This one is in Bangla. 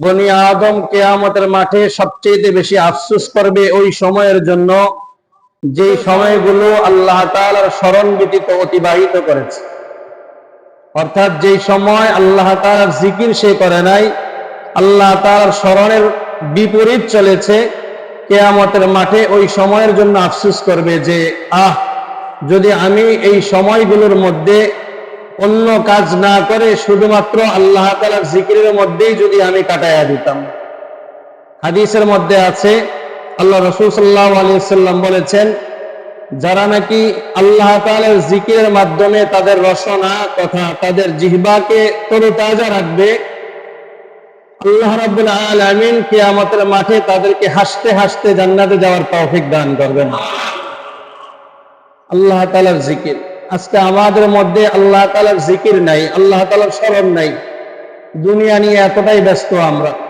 বনি আদম কেয়ামতের মাঠে সবচেয়ে বেশি আফসোস করবে ওই সময়ের জন্য যে সময়গুলো আল্লাহ তাআলার স্মরণ ব্যতীত অতিবাহিত করেছে। অর্থাৎ যেই সময় আল্লাহ তাআলার জিকির সে করে নাই, আল্লাহ তাআলার স্মরণের বিপরীত চলেছে, কেয়ামতের মাঠে ওই সময়ের জন্য আফসুস করবে যে, আহ, যদি আমি এই সময়গুলোর মধ্যে অন্য কাজ না করে শুধুমাত্র আল্লাহ তাআলার জিকিরের মধ্যেই যদি আমি কাটাইয়া দিতাম। হাদিসের মধ্যে আছে, আল্লাহ রসুল সাল্লাহ আলিয়া সাল্লাম বলেছেন, যারা নাকি আল্লাহ তাআলার জিকিরের মাধ্যমে তাদের রসনা তথা তাদের জিহবাকে তরতাজা রাখবে, আল্লাহ রাব্বুল আলামিন কিয়ামতের মাঠে তাদেরকে হাসতে হাসতে জান্নাতে যাওয়ার তৌফিক দান করবেন। আল্লাহ তাআলার জিকির। আজকে আমাদের মধ্যে আল্লাহ তালার জিকির নাই, আল্লাহ তালার স্মরণ নাই। দুনিয়া নিয়ে এতটাই ব্যস্ত আমরা।